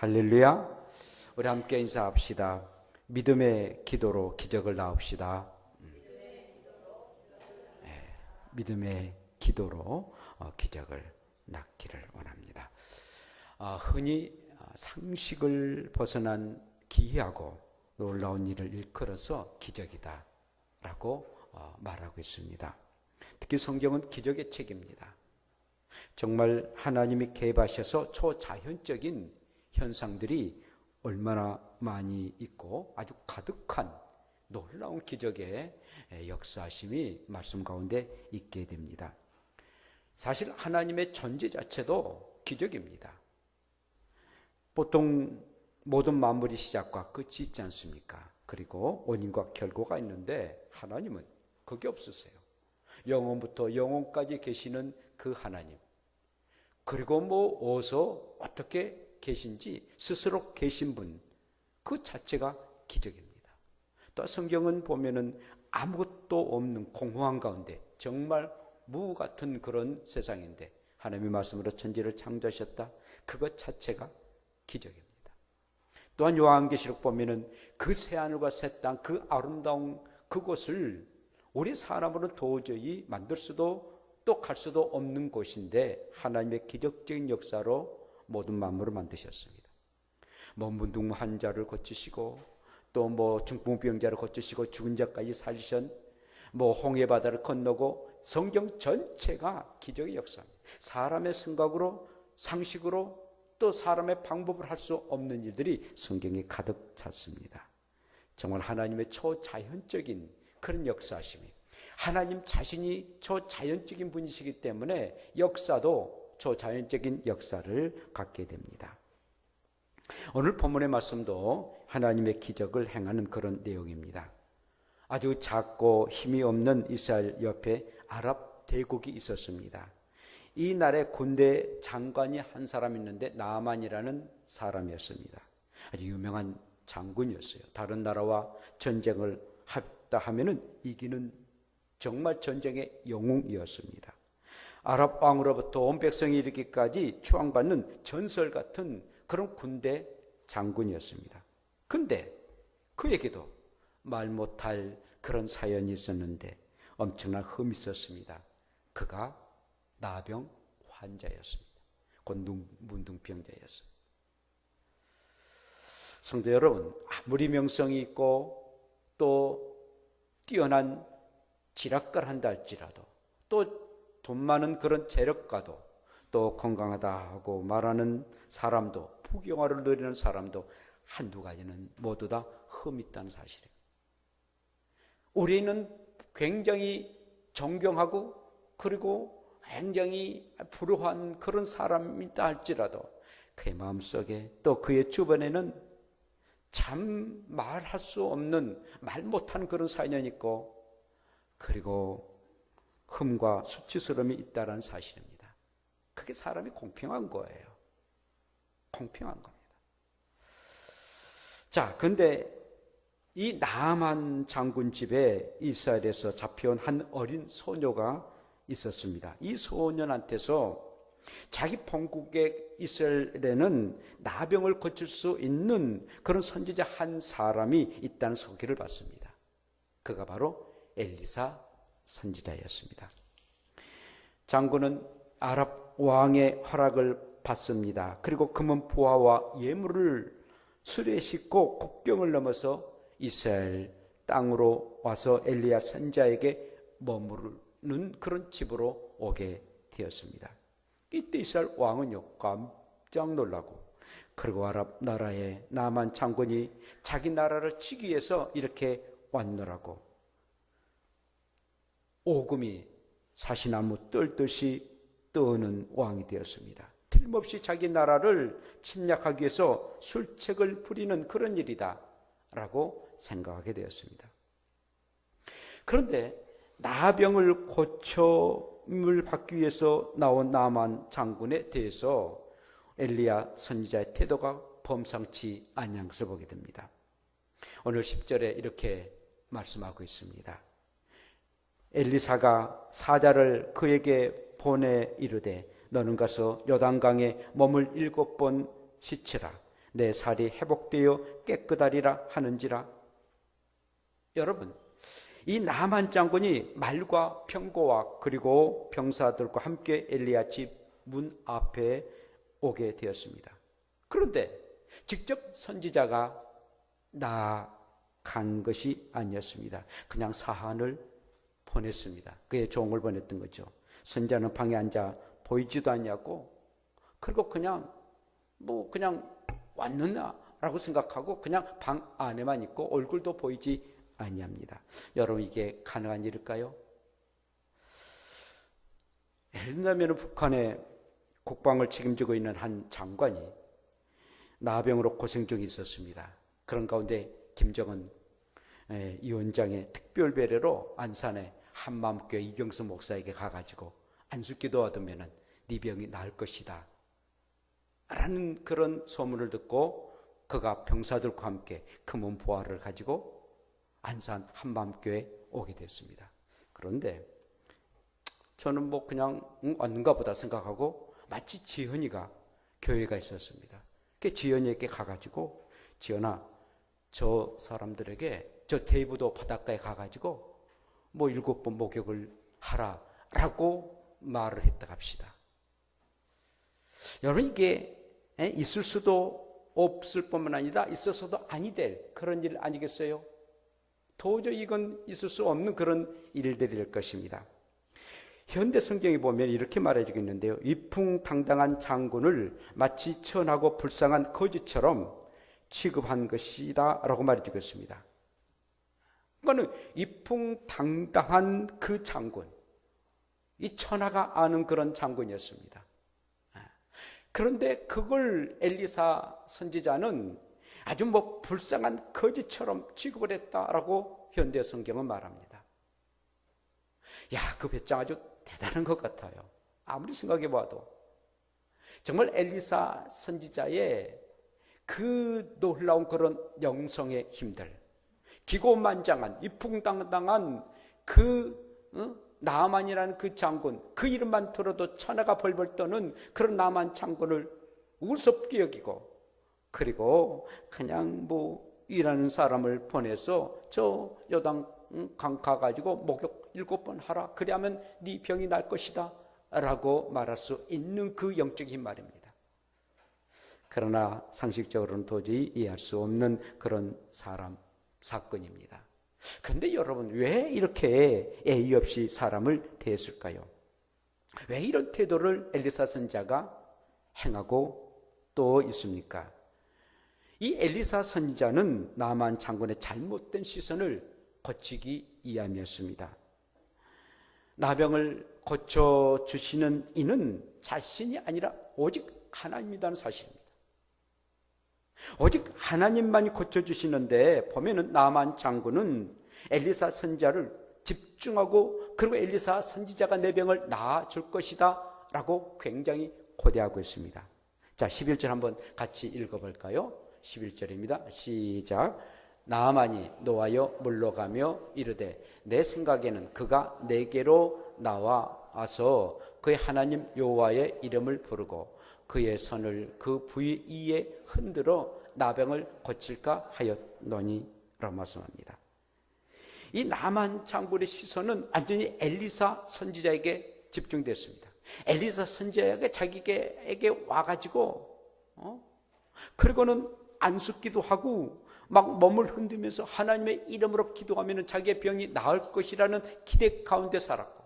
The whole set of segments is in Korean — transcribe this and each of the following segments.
할렐루야. 우리 함께 인사합시다. 믿음의 기도로 기적을 낳읍시다. 네, 믿음의 기도로 어, 기적을 낳기를 원합니다. 아, 흔히 상식을 벗어난 기이하고 놀라운 일을 일컬어서 기적이다 라고 어, 말하고 있습니다. 특히 성경은 기적의 책입니다. 정말 하나님이 개입하셔서 초자연적인 현상들이 얼마나 많이 있고 아주 가득한 놀라운 기적의 역사심이 말씀 가운데 있게 됩니다. 사실 하나님의 존재 자체도 기적입니다. 보통 모든 만물이 시작과 끝이 있지 않습니까? 그리고 원인과 결과가 있는데 하나님은 그게 없으세요. 영원부터 영원까지 계시는 그 하나님. 그리고 뭐 어디서 어떻게 계신지 스스로 계신 분. 그 자체가 기적입니다. 또 성경은 보면은 아무것도 없는 공허한 가운데 정말 무 같은 그런 세상인데 하나님의 말씀으로 천지를 창조하셨다. 그것 자체가 기적입니다. 또한 요한계시록 보면은 그 새하늘과 새 땅, 그 아름다운 그곳을 우리 사람으로는 도저히 만들 수도 또 갈 수도 없는 곳인데 하나님의 기적적인 역사로 모든 만물을 만드셨습니다. 뭐 문둥 환자를 고치시고 또 뭐 중풍병자를 고치시고 죽은 자까지 살리신 뭐 홍해 바다를 건너고 성경 전체가 기적의 역사입니다. 사람의 생각으로 상식으로 또 사람의 방법을 할 수 없는 일들이 성경에 가득 찼습니다. 정말 하나님의 초자연적인 그런 역사심이 하나님 자신이 초자연적인 분이시기 때문에 역사도 초자연적인 역사를 갖게 됩니다. 오늘 본문의 말씀도 하나님의 기적을 행하는 그런 내용입니다. 아주 작고 힘이 없는 이스라엘 옆에 아랍 대국이 있었습니다. 이 날에 군대 장관이 한 사람 있는데 나만이라는 사람이었습니다. 아주 유명한 장군이었어요. 다른 나라와 전쟁을 했다 하면은 이기는 정말 전쟁의 영웅이었습니다. 아랍 왕으로부터 온 백성이 이르기까지 추앙받는 전설 같은 그런 군대 장군이었습니다. 근데 그에게도 말 못할 그런 사연이 있었는데 엄청난 흠이 있었습니다. 그가 나병 환자였습니다. 곤둥 문둥병자였습니다. 성도 여러분, 아무리 명성이 있고 또 뛰어난 지략가를 한다 할지라도 또 돈 많은 그런 재력가도 또 건강하다 하고 말하는 사람도 부경화를 누리는 사람도 한두 가지는 모두 다 흠이 있다는 사실이에요. 우리는 굉장히 존경하고 그리고 굉장히 불우한 그런 사람이다 할지라도 그의 마음속에 또 그의 주변에는 참 말할 수 없는 말 못한 그런 사연이 있고 그리고 흠과 수치스러움이 있다는 사실입니다. 그게 사람이 공평한 거예요. 공평한 겁니다. 자, 근데 이 나만 장군 집에 이스라엘에서 잡혀온 한 어린 소녀가 있었습니다. 이 소년한테서 자기 본국에 이스라엘에는 나병을 고칠 수 있는 그런 선지자 한 사람이 있다는 소개를 받습니다. 그가 바로 엘리사 선지자였습니다. 장군은 아랍 왕의 허락을 받습니다. 그리고 금은 부하와 예물을 수레 싣고 국경을 넘어서 이스라엘 땅으로 와서 엘리야 선자에게 머무를 는 그런 집으로 오게 되었습니다. 이때 이스라엘 왕은요 깜짝 놀라고 그리고 아랍 나라의 나만 장군이 자기 나라를 치기 위해서 이렇게 왔노라고 오금이 사시나무 떨듯이 떠는 왕이 되었습니다. 틀림없이 자기 나라를 침략하기 위해서 술책을 부리는 그런 일이다 라고 생각하게 되었습니다. 그런데 나병을 고쳐을 받기 위해서 나온 나만 장군에 대해서 엘리야 선지자의 태도가 범상치 않은 것을 보게 됩니다. 오늘 10절에 이렇게 말씀하고 있습니다. 엘리사가 사자를 그에게 보내 이르되 너는 가서 요단강에 몸을 일곱 번 씻으라 내 살이 회복되어 깨끗하리라 하는지라. 여러분, 이 나만 장군이 말과 병거와 그리고 병사들과 함께 엘리야 집 문 앞에 오게 되었습니다. 그런데 직접 선지자가 나간 것이 아니었습니다. 그냥 사한을 보냈습니다. 그의 종을 보냈던 거죠. 선자는 방에 앉아 보이지도 않냐고 그리고 그냥 뭐 그냥 왔느냐라고 생각하고 그냥 방 안에만 있고 얼굴도 보이지 아니합니다. 여러분 이게 가능한 일일까요? 예를 들면 북한의 국방을 책임지고 있는 한 장관이 나병으로 고생 중에 있었습니다. 그런 가운데 김정은 위원장의 특별 배려로 안산에 한마음교회 이경수 목사에게 가가지고 안수기도 하면은 네 병이 나을 것이다. 라는 그런 소문을 듣고 그가 병사들과 함께 금은 보화를 가지고 안산 한마음교회 오게 됐습니다. 그런데 저는 뭐 그냥 응, 왔는가 보다 생각하고 마치 지현이가 교회가 있었습니다. 그 지현이에게 가가지고 지현아 저 사람들에게 저 대부도 바닷가에 가가지고 뭐 일곱 번 목욕을 하라라고 말을 했다 합시다. 여러분 이게 있을 수도 없을 뿐만 아니라 있어서도 아니 될 그런 일 아니겠어요? 도저히 이건 있을 수 없는 그런 일들일 것입니다. 현대 성경에 보면 이렇게 말해주고 있는데요. 위풍당당한 장군을 마치 천하고 불쌍한 거지처럼 취급한 것이다 라고 말해주고 있습니다. 그거는 위풍당당한 그 장군, 이 천하가 아는 그런 장군이었습니다. 그런데 그걸 엘리사 선지자는 아주 뭐 불쌍한 거지처럼 취급을 했다라고 현대 성경은 말합니다. 야, 그 배짱 아주 대단한 것 같아요. 아무리 생각해 봐도. 정말 엘리사 선지자의 그 놀라운 그런 영성의 힘들, 기고만장한, 이풍당당한 그, 어? 나만이라는 그 장군, 그 이름만 들어도 천하가 벌벌 떠는 그런 나만 장군을 우습게 여기고, 그리고 그냥 뭐 일하는 사람을 보내서 저 요당 강 가 가지고 목욕 일곱 번 하라. 그리하면 네 병이 날 것이다. 라고 말할 수 있는 그 영적인 말입니다. 그러나 상식적으로는 도저히 이해할 수 없는 그런 사람, 사건입니다. 그런데 여러분, 왜 이렇게 예의 없이 사람을 대했을까요? 왜 이런 태도를 엘리사 선자가 행하고 또 있습니까? 이 엘리사 선자는 나만 장군의 잘못된 시선을 거치기 이함이었습니다. 나병을 고쳐 주시는 이는 자신이 아니라 오직 하나님이라는 사실입니다. 오직 하나님만이 고쳐 주시는데 보면은 나만 장군은 엘리사 선자를 집중하고 그리고 엘리사 선지자가 내 병을 나아 줄 것이다 라고 굉장히 고대하고 있습니다. 자, 11절 한번 같이 읽어 볼까요? 11절입니다. 시작. 나만이 노하여 물러가며 이르되 내 생각에는 그가 내게로 나와서 그의 하나님 여호와의 이름을 부르고 그의 손을 그 부위 위에 흔들어 나병을 고칠까 하였노니라고 말씀합니다. 이 나만 장군의 시선은 완전히 엘리사 선지자에게 집중됐습니다. 엘리사 선지자에게 자기에게 와가지고 어? 그리고는 안숙기도 하고 막 몸을 흔들면서 하나님의 이름으로 기도하면 자기의 병이 나을 것이라는 기대 가운데 살았고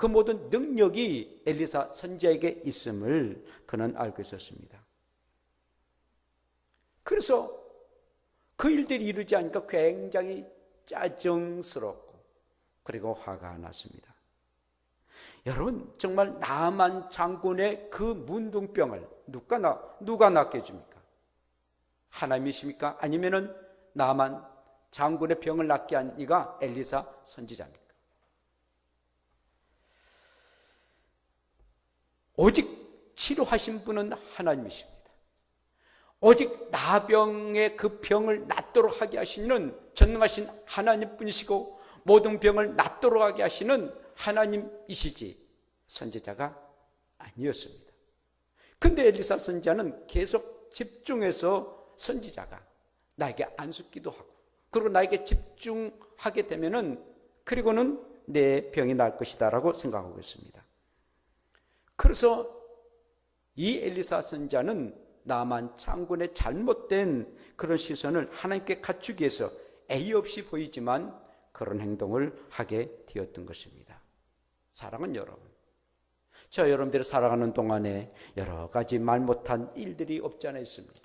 그 모든 능력이 엘리사 선지자에게 있음을 그는 알고 있었습니다. 그래서 그 일들이 이루지 않으니까 굉장히 짜증스럽고 그리고 화가 났습니다. 여러분 정말 나만 장군의 그 문둥병을 누가 나 누가 낫게 해줍니까? 하나님이십니까? 아니면은 나만 장군의 병을 낫게 한 이가 엘리사 선지자입니까? 오직 치료하신 분은 하나님이십니다. 오직 나병의 그 병을 낫도록 하게 하시는 전능하신 하나님 분이시고 모든 병을 낫도록 하게 하시는 하나님이시지 선지자가 아니었습니다. 근데 엘리사 선지자는 계속 집중해서 선지자가 나에게 안숙기도 하고 그리고 나에게 집중하게 되면은 그리고는 내 병이 날 것이다라고 생각하고 있습니다. 그래서 이 엘리사 선자는 나만 장군의 잘못된 그런 시선을 하나님께 갖추기 위해서 애이 없이 보이지만 그런 행동을 하게 되었던 것입니다. 사랑은 여러분. 저 여러분들이 살아가는 동안에 여러 가지 말 못한 일들이 없지 않아 있습니다.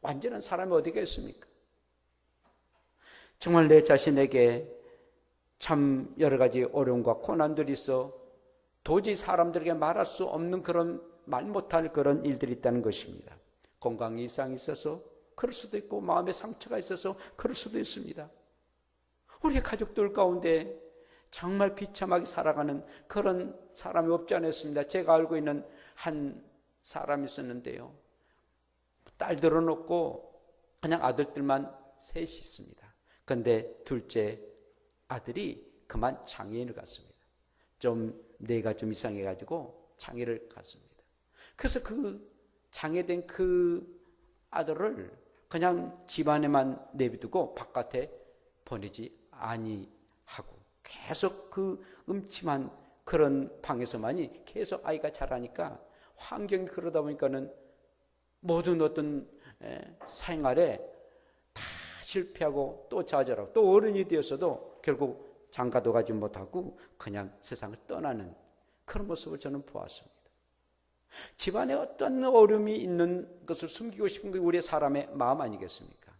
완전한 사람이 어디가 있습니까? 정말 내 자신에게 참 여러 가지 어려움과 고난들이 있어 도저히 사람들에게 말할 수 없는 그런 말 못할 그런 일들이 있다는 것입니다. 건강 이상이 있어서 그럴 수도 있고 마음의 상처가 있어서 그럴 수도 있습니다. 우리 가족들 가운데 정말 비참하게 살아가는 그런 사람이 없지 않았습니다. 제가 알고 있는 한 사람이 있었는데요. 딸들은 없고 그냥 아들들만 셋이 있습니다. 근데 둘째 아들이 그만 장애인을 갔습니다. 좀 뇌가 좀 이상해가지고 장애를 갔습니다. 그래서 그 장애된 그 아들을 그냥 집안에만 내비두고 바깥에 보내지 아니하고 계속 그 음침한 그런 방에서만이 계속 아이가 자라니까 환경이 그러다 보니까는 모든 어떤 생활에 다 실패하고 또 좌절하고 또 어른이 되어서도 결국 장가도 가지 못하고 그냥 세상을 떠나는 그런 모습을 저는 보았습니다. 집안에 어떤 어려움이 있는 것을 숨기고 싶은 게 우리 사람의 마음 아니겠습니까?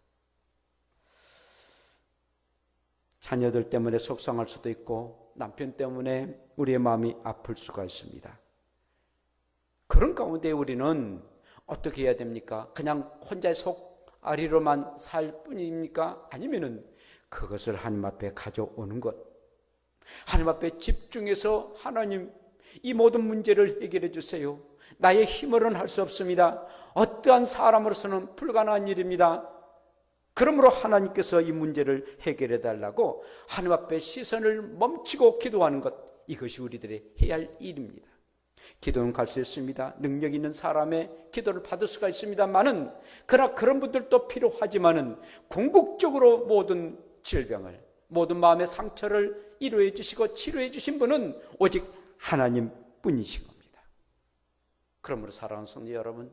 자녀들 때문에 속상할 수도 있고 남편 때문에 우리의 마음이 아플 수가 있습니다. 그런 가운데 우리는 어떻게 해야 됩니까? 그냥 혼자의 속 아리로만 살 뿐입니까? 아니면은 그것을 하나님 앞에 가져오는 것. 하나님 앞에 집중해서 하나님 이 모든 문제를 해결해 주세요. 나의 힘으로는 할 수 없습니다. 어떠한 사람으로서는 불가능한 일입니다. 그러므로 하나님께서 이 문제를 해결해 달라고 하나님 앞에 시선을 멈추고 기도하는 것 이것이 우리들의 해야 할 일입니다. 기도는 갈 수 있습니다. 능력 있는 사람의 기도를 받을 수가 있습니다만은 그러나 그런 분들도 필요하지만은 궁극적으로 모든 질병을 모든 마음의 상처를 이루어 주시고 치료해 주신 분은 오직 하나님 뿐이신 겁니다. 그러므로 사랑하는 성도 여러분,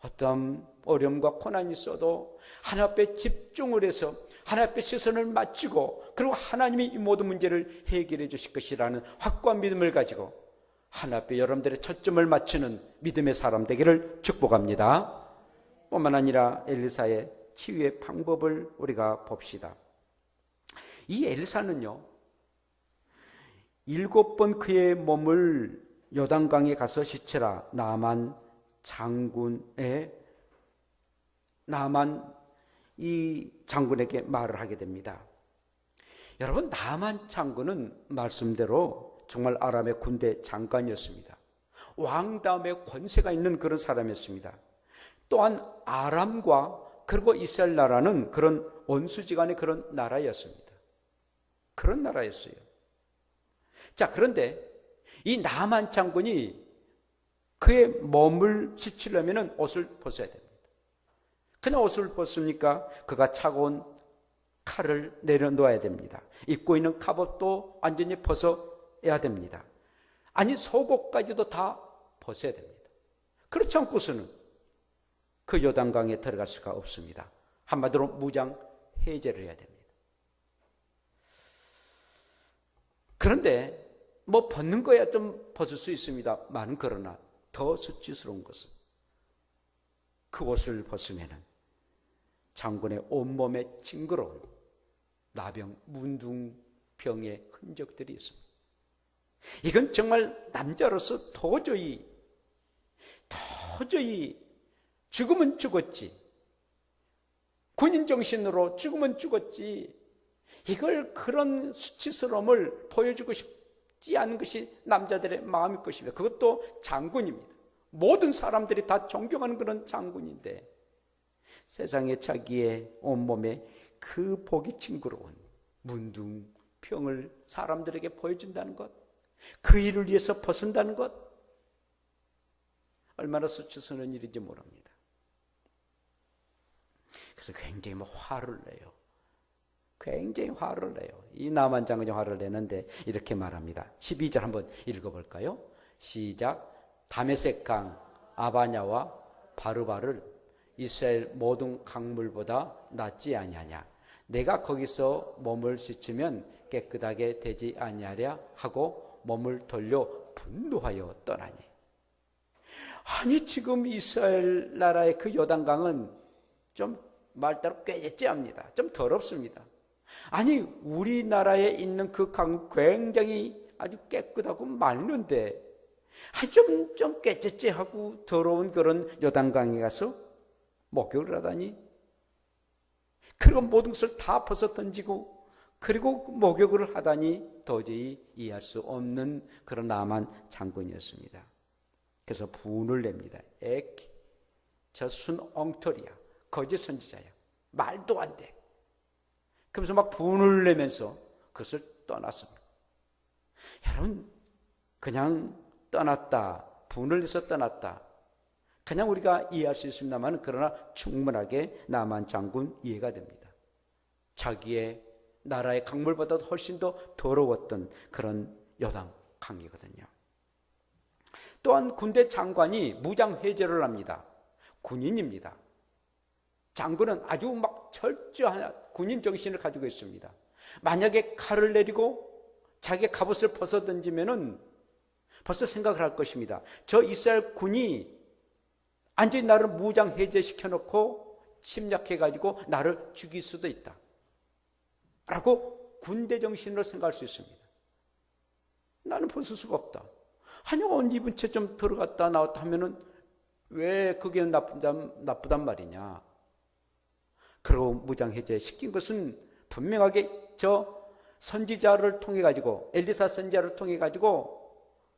어떤 어려움과 고난이 있어도 하나님 앞에 집중을 해서 하나님 앞에 시선을 맞추고 그리고 하나님이 이 모든 문제를 해결해 주실 것이라는 확고한 믿음을 가지고 하나님 앞에 여러분들의 초점을 맞추는 믿음의 사람 되기를 축복합니다. 뿐만 아니라 엘리사의 치유의 방법을 우리가 봅시다. 이 엘리사는요, 일곱 번 그의 몸을 요단강에 가서 시체라 나만 장군의 나만 이 장군에게 말을 하게 됩니다. 여러분 나만 장군은 말씀대로 정말 아람의 군대 장관이었습니다. 왕 다음에 권세가 있는 그런 사람이었습니다. 또한 아람과 그리고 이스라엘 나라는 그런 원수지간의 그런 나라였습니다. 그런 나라였어요. 자, 그런데 이 나만 장군이 그의 몸을 지치려면 옷을 벗어야 됩니다. 그냥 옷을 벗습니까? 그가 온 칼을 내려놓아야 됩니다. 입고 있는 갑옷도 완전히 벗어야 됩니다. 아니, 속옷까지도 다 벗어야 됩니다. 그렇지 않고서는 그 요단강에 들어갈 수가 없습니다. 한마디로 무장 해제를 해야 됩니다. 그런데 뭐 벗는 거야 좀 벗을 수 있습니다. 많은 그러나 더 수치스러운 것은 그 옷을 벗으면은 장군의 온몸에 징그러운 나병, 문둥병의 흔적들이 있습니다. 이건 정말 남자로서 도저히, 도저히 죽으면 죽었지. 군인 정신으로 죽으면 죽었지. 이걸 그런 수치스러움을 보여주고 싶지 않은 것이 남자들의 마음일 것입니다. 그것도 장군입니다. 모든 사람들이 다 존경하는 그런 장군인데 세상에 자기의 온몸에 그 보기 징그러운 문둥병을 사람들에게 보여준다는 것, 그 일을 위해서 벗은다는 것, 얼마나 수치스러운 일인지 모릅니다. 그래서 굉장히 뭐 화를 내요. 굉장히 화를 내요. 이 나만 장군이 화를 내는데 이렇게 말합니다. 12절 한번 읽어볼까요? 시작. 다메섹 강 아바냐와 바르바를 이스라엘 모든 강물보다 낫지 아니하냐. 내가 거기서 몸을 씻으면 깨끗하게 되지 아니하랴 하고 몸을 돌려 분노하여 떠나니. 아니 지금 이스라엘 나라의 그 요단강은 좀 말따로 꾀죄합니다. 좀 더럽습니다. 아니 우리나라에 있는 그강 굉장히 아주 깨끗하고 맑는데 좀좀 꾀죄죄하고 더러운 그런 요단강에 가서 목욕을 하다니 그리고 모든 것을 다 벗어 던지고 그리고 목욕을 하다니 도저히 이해할 수 없는 그런 나만 장군이었습니다. 그래서 분을 냅니다. 에키, 저순 엉터리야. 거짓 선지자야. 말도 안 돼. 그러면서 막 분을 내면서 그것을 떠났습니다. 여러분, 그냥 떠났다. 분을 내서 떠났다. 그냥 우리가 이해할 수 있습니다만 그러나 충분하게 나만 장군 이해가 됩니다. 자기의 나라의 강물보다도 훨씬 더 더러웠던 그런 여당 강이거든요. 또한 군대 장관이 무장 해제를 합니다. 군인입니다. 장군은 아주 막 철저한 군인 정신을 가지고 있습니다. 만약에 칼을 내리고 자기 갑옷을 벗어 던지면은 벌써 생각을 할 것입니다. 저 이스라엘 군이 완전히 나를 무장 해제시켜 놓고 침략해 가지고 나를 죽일 수도 있다. 라고 군대 정신으로 생각할 수 있습니다. 나는 벗을 수가 없다. 한영 옷 입은 채 좀 들어갔다 나왔다 하면은 왜 그게 나쁘단, 나쁘단 말이냐. 그리고 무장해제 시킨 것은 분명하게 저 선지자를 통해 가지고 엘리사 선지자를 통해 가지고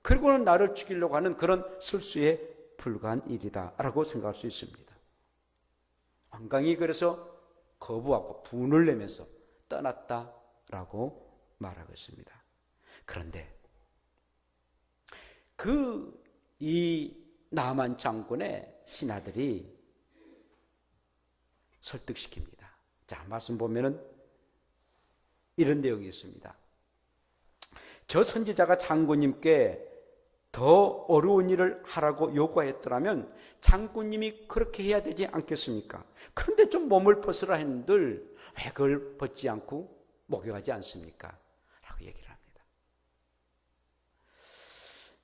그리고는 나를 죽이려고 하는 그런 술수에 불과한 일이다라고 생각할 수 있습니다. 왕강이 그래서 거부하고 분을 내면서 떠났다라고 말하고 있습니다. 그런데 그 이 나만 장군의 신하들이 설득시킵니다. 자, 말씀 보면은 이런 내용이 있습니다. 저 선지자가 장군님께 더 어려운 일을 하라고 요구했더라면 장군님이 그렇게 해야 되지 않겠습니까? 그런데 좀 몸을 벗으라 했는들 왜 그걸 벗지 않고 목욕하지 않습니까? 라고 얘기를 합니다.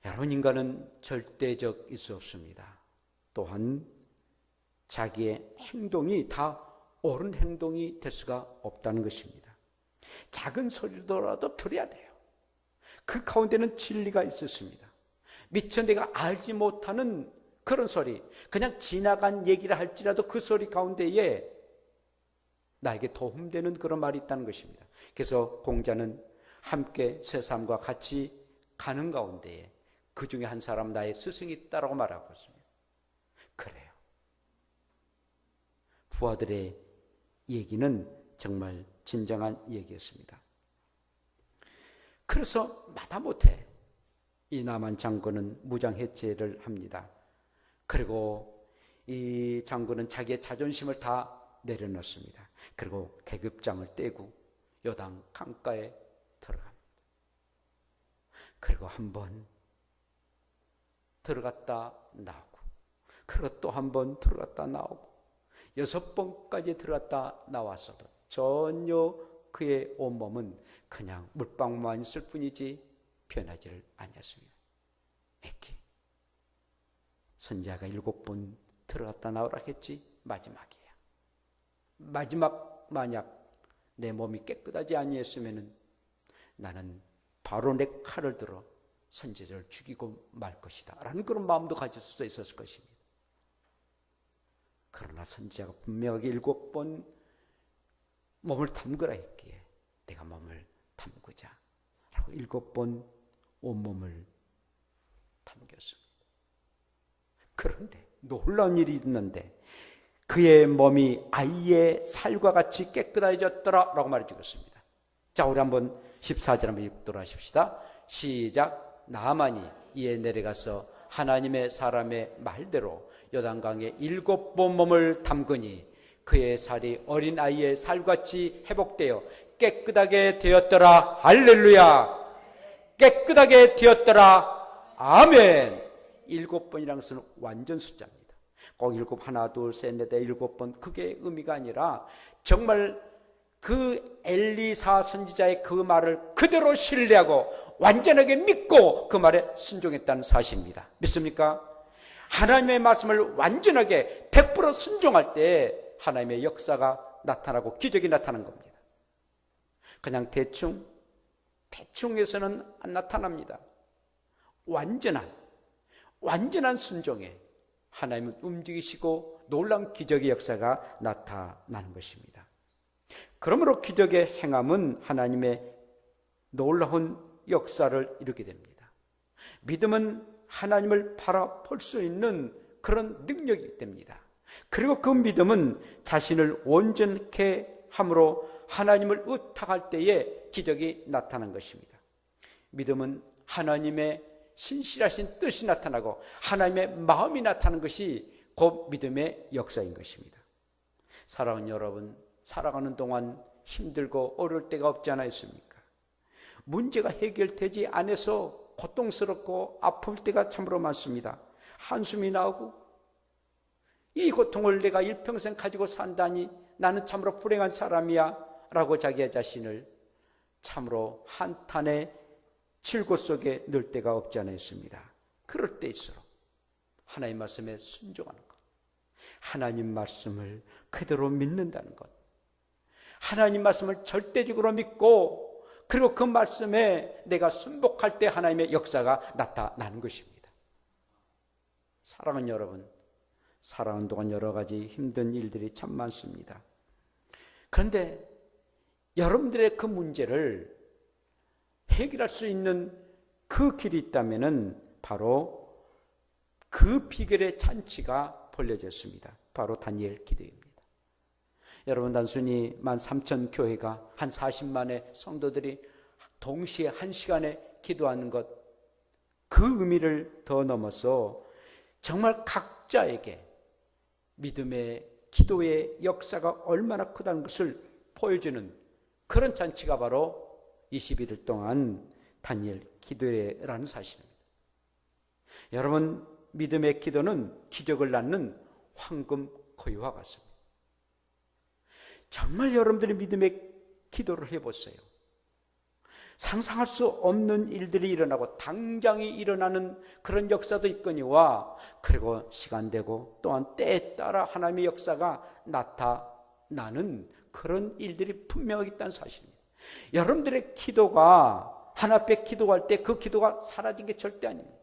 여러분, 인간은 절대적일 수 없습니다. 또한 자기의 행동이 다 옳은 행동이 될 수가 없다는 것입니다. 작은 소리더라도 들어야 돼요. 그 가운데는 진리가 있었습니다. 미처 내가 알지 못하는 그런 소리, 그냥 지나간 얘기를 할지라도 그 소리 가운데에 나에게 도움되는 그런 말이 있다는 것입니다. 그래서 공자는 함께 세상과 같이 가는 가운데에 그 중에 한 사람 나의 스승이 있다라고 말하고 있습니다. 그래요. 부하들의 얘기는 정말 진정한 얘기였습니다. 그래서 마다못해 이 남한 장군은 무장 해체를 합니다. 그리고 이 장군은 자기의 자존심을 다 내려놓습니다. 그리고 계급장을 떼고 요당 강가에 들어갑니다. 그리고 한 번 들어갔다 나오고, 그리고 또 한 번 들어갔다 나오고, 여섯 번까지 들어갔다 나왔어도 전혀 그의 온몸은 그냥 물방울만 있을 뿐이지 변하지를 않았습니다. 에키. 선자가 일곱 번 들어갔다 나오라 했지 마지막이에요. 마지막 만약 내 몸이 깨끗하지 아니했으면 나는 바로 내 칼을 들어 선제자를 죽이고 말 것이다. 라는 그런 마음도 가질 수도 있었을 것입니다. 그러나 선지자가 분명하게 일곱 번 몸을 담그라 했기에 내가 몸을 담그자. 라고 일곱 번 온몸을 담겼습니다. 그런데 놀라운 일이 있는데 그의 몸이 아이의 살과 같이 깨끗해졌더라 라고 말해 주겠습니다. 자, 우리 한번 14절 한번 읽도록 하십시다. 시작. 나만이 이에 내려가서 하나님의 사람의 말대로 요단강에 일곱 번 몸을 담그니 그의 살이 어린 아이의 살같이 회복되어 깨끗하게 되었더라. 할렐루야. 깨끗하게 되었더라. 아멘. 일곱 번이라는 것은 완전 숫자입니다. 꼭 일곱 하나 둘 셋 넷 일곱 번 그게 의미가 아니라 정말 그 엘리사 선지자의 그 말을 그대로 신뢰하고 완전하게 믿고 그 말에 순종했다는 사실입니다. 믿습니까? 하나님의 말씀을 완전하게 100% 순종할 때 하나님의 역사가 나타나고 기적이 나타나는 겁니다. 그냥 대충, 대충해서는 안 나타납니다. 완전한, 완전한 순종에 하나님은 움직이시고 놀라운 기적의 역사가 나타나는 것입니다. 그러므로 기적의 행함은 하나님의 놀라운 역사를 이루게 됩니다. 믿음은 하나님을 바라볼 수 있는 그런 능력이 됩니다. 그리고 그 믿음은 자신을 온전케 함으로 하나님을 의탁할 때에 기적이 나타난 것입니다. 믿음은 하나님의 신실하신 뜻이 나타나고 하나님의 마음이 나타나는 것이 곧 믿음의 역사인 것입니다. 사랑하는 여러분, 살아가는 동안 힘들고 어려울 때가 없지 않았습니까? 문제가 해결되지 않아서 고통스럽고 아플 때가 참으로 많습니다. 한숨이 나오고 이 고통을 내가 일평생 가지고 산다니 나는 참으로 불행한 사람이야 라고 자기 자신을 참으로 한탄의 질고 속에 넣을 때가 없지 않았습니다. 그럴 때일수록 하나님 말씀에 순종하는 것, 하나님 말씀을 그대로 믿는다는 것, 하나님 말씀을 절대적으로 믿고 그리고 그 말씀에 내가 순복할 때 하나님의 역사가 나타나는 것입니다. 사랑하는 여러분, 살아가는 동안 여러 가지 힘든 일들이 참 많습니다. 그런데 여러분들의 그 문제를 해결할 수 있는 그 길이 있다면 바로 그 비결의 잔치가 벌려졌습니다. 바로 다니엘 기도입니다. 여러분 단순히 만 3천 교회가 한 40만의 성도들이 동시에 한 시간에 기도하는 것, 그 의미를 더 넘어서 정말 각자에게 믿음의 기도의 역사가 얼마나 크다는 것을 보여주는 그런 잔치가 바로 21일 동안 다니엘 기도회라는 사실입니다. 여러분, 믿음의 기도는 기적을 낳는 황금 고유와 같습니다. 정말 여러분들이 믿음의 기도를 해보세요. 상상할 수 없는 일들이 일어나고 당장이 일어나는 그런 역사도 있거니와 그리고 시간 되고 또한 때에 따라 하나님의 역사가 나타나는 그런 일들이 분명하게 있다는 사실입니다. 여러분들의 기도가 하나 앞에 기도할 때 그 기도가 사라진 게 절대 아닙니다.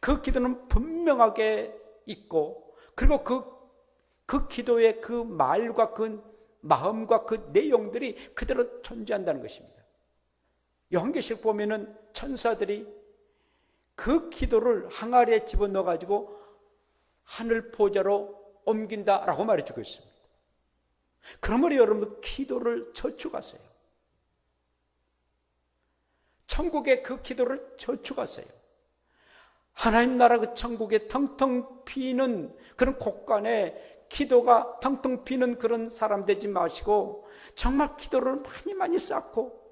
그 기도는 분명하게 있고 그리고 그, 그 기도의 그 말과 그 마음과 그 내용들이 그대로 존재한다는 것입니다. 요한계시록 보면은 천사들이 그 기도를 항아리에 집어넣어 가지고 하늘 보좌로 옮긴다라고 말해 주고 있습니다. 그러므로 여러분도 기도를 저축하세요. 천국의 그 기도를 저축하세요. 하나님 나라 그 천국에 텅텅 피는 그런 곳간에 기도가 텅텅 피는 그런 사람 되지 마시고 정말 기도를 많이 많이 쌓고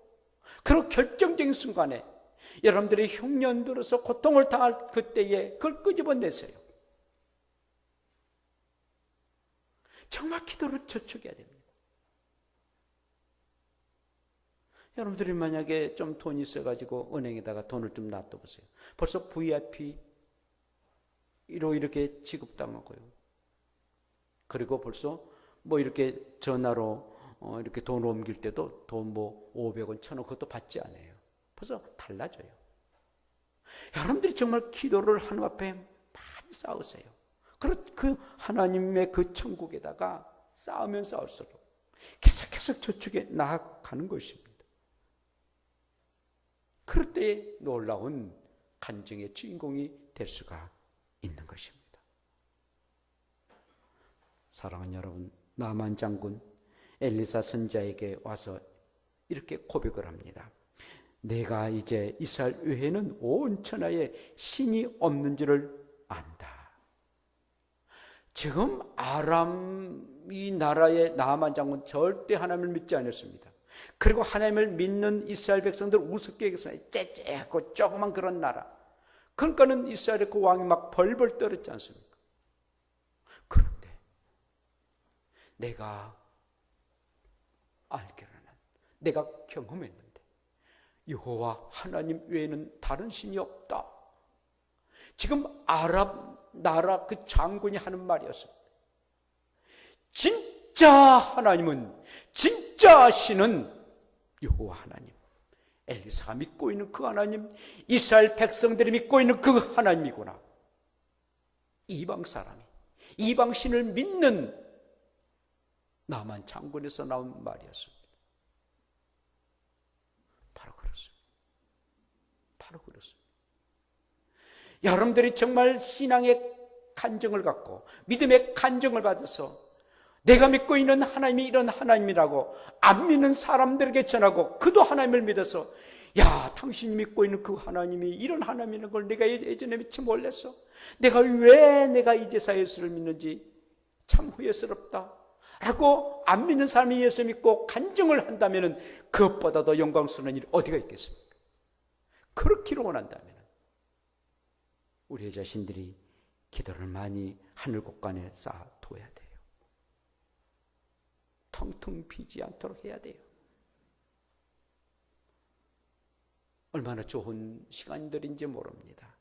그리고 결정적인 순간에 여러분들이 흉년 들어서 고통을 당할 그때에 그걸 끄집어내세요. 정말 기도를 저축해야 됩니다. 여러분들이 만약에 좀 돈이 있어가지고 은행에다가 돈을 좀 놔둬보세요. 벌써 VIP로 이렇게 지급당하고요. 그리고 벌써 뭐 이렇게 전화로 어 이렇게 돈 옮길 때도 돈 뭐 500원, 1000원 그것도 받지 않아요. 벌써 달라져요. 여러분들이 정말 기도를 하나님 앞에 많이 쌓으세요. 그 하나님의 그 천국에다가 쌓으면 쌓을수록 계속 계속 저축에 나아가는 것입니다. 그럴 때 놀라운 간증의 주인공이 될 수가 있는 것입니다. 사랑하는 여러분, 나만 장군 엘리사 선자에게 와서 이렇게 고백을 합니다. 내가 이제 이스라엘 외에는 온 천하에 신이 없는 줄을 안다. 지금 아람 이 나라의 나만 장군 절대 하나님을 믿지 않았습니다. 그리고 하나님을 믿는 이스라엘 백성들 우습게 여겼습니다. 째째하고 조그만 그런 나라. 그러니까는 이스라엘의 그 왕이 막 벌벌 떨었지 않습니까? 그런데 내가 알기로는 내가 경험했는데 여호와 하나님 외에는 다른 신이 없다. 지금 아랍 나라 그 장군이 하는 말이었습니다. 진짜 하나님은 진짜 신은 여호와 하나님. 엘리사가 믿고 있는 그 하나님, 이스라엘 백성들이 믿고 있는 그 하나님이구나. 이방 사람이 이방 신을 믿는 나만 장군에서 나온 말이었습니다. 바로 그렇습니다. 바로 그렇습니다. 여러분들이 정말 신앙의 간정을 갖고 믿음의 간정을 받아서 내가 믿고 있는 하나님이 이런 하나님이라고 안 믿는 사람들에게 전하고 그도 하나님을 믿어서 야 당신이 믿고 있는 그 하나님이 이런 하나님이라는 걸 내가 예- 예전에 미처 몰랐어 내가 왜 내가 이제사 예수를 믿는지 참 후회스럽다 라고 안 믿는 사람이 예수 믿고 간증을 한다면 그것보다 더 영광스러운 일이 어디가 있겠습니까 그렇기를 원한다면 우리 자신들이 기도를 많이 하늘 곳간에 쌓아둬야 돼요 텅텅 비지 않도록 해야 돼요. 얼마나 좋은 시간들인지 모릅니다.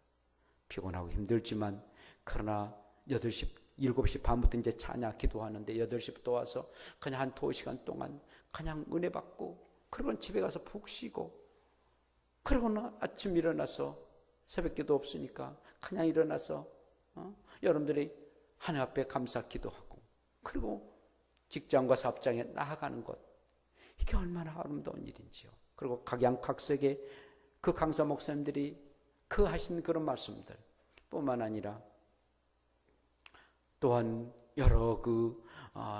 피곤하고 힘들지만 그러나 8시 7시 반부터 이제 찬양 기도하는데 8시부터 와서 그냥 한 2시간 동안 그냥 은혜 받고 그러고 집에 가서 푹 쉬고 그러고는 아침 일어나서 새벽 기도 없으니까 그냥 일어나서 어? 여러분들이 하나님 앞에 감사 기도하고 그리고 직장과 사업장에 나아가는 것 이게 얼마나 아름다운 일인지요. 그리고 각양각색의 그 강사 목사님들이 그 하신 그런 말씀들 뿐만 아니라 또한 여러 그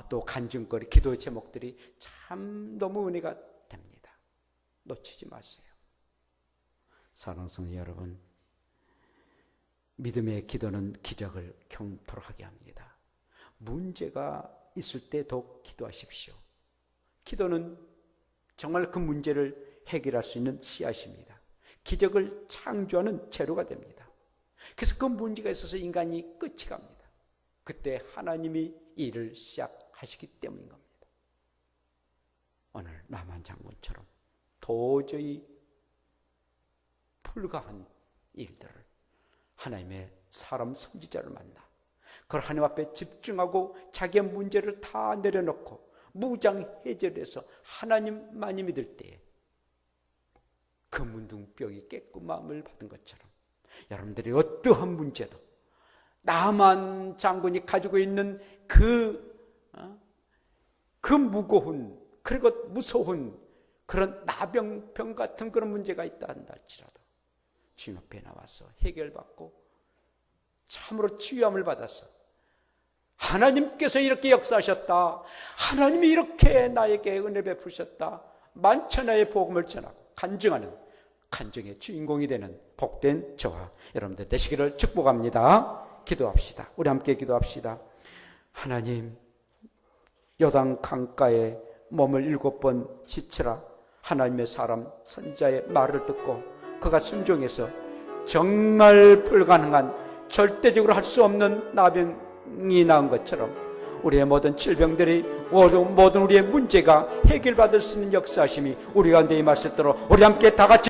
또 간증거리 기도의 제목들이 참 너무 은혜가 됩니다. 놓치지 마세요. 사랑스러운 여러분, 믿음의 기도는 기적을 경토록 하게 합니다. 문제가 있을 때 더욱 기도하십시오. 기도는 정말 그 문제를 해결할 수 있는 씨앗입니다. 기적을 창조하는 재료가 됩니다. 그래서 그 문제가 있어서 인간이 끝이 갑니다. 그때 하나님이 일을 시작하시기 때문인 겁니다. 오늘 남한 장군처럼 도저히 불가한 일들을 하나님의 사람 선지자를 만나 그걸 하나님 앞에 집중하고 자기의 문제를 다 내려놓고 무장해제해서 하나님만이 믿을 때에 그 문둥병이 깨끗 마음을 받은 것처럼 여러분들이 어떠한 문제도 나만 장군이 가지고 있는 그, 어? 그 무거운, 그리고 무서운 그런 나병병 같은 그런 문제가 있다 한다 할지라도 주님 앞에 나와서 해결받고 참으로 치유함을 받아서 하나님께서 이렇게 역사하셨다. 하나님이 이렇게 나에게 은혜 베푸셨다. 만천하의 복음을 전하고 간증하는 간증의 주인공이 되는 복된 저와 여러분들 되시기를 축복합니다. 기도합시다. 우리 함께 기도합시다. 하나님, 여당 강가에 몸을 일곱 번 씻으라. 하나님의 사람 선자의 말을 듣고 그가 순종해서 정말 불가능한 절대적으로 할 수 없는 나병이 나온 것처럼 우리의 모든 질병들이 모든 우리의 문제가 해결받을 수 있는 역사심이 우리 가운데 임하셨도록 우리 함께 다 같이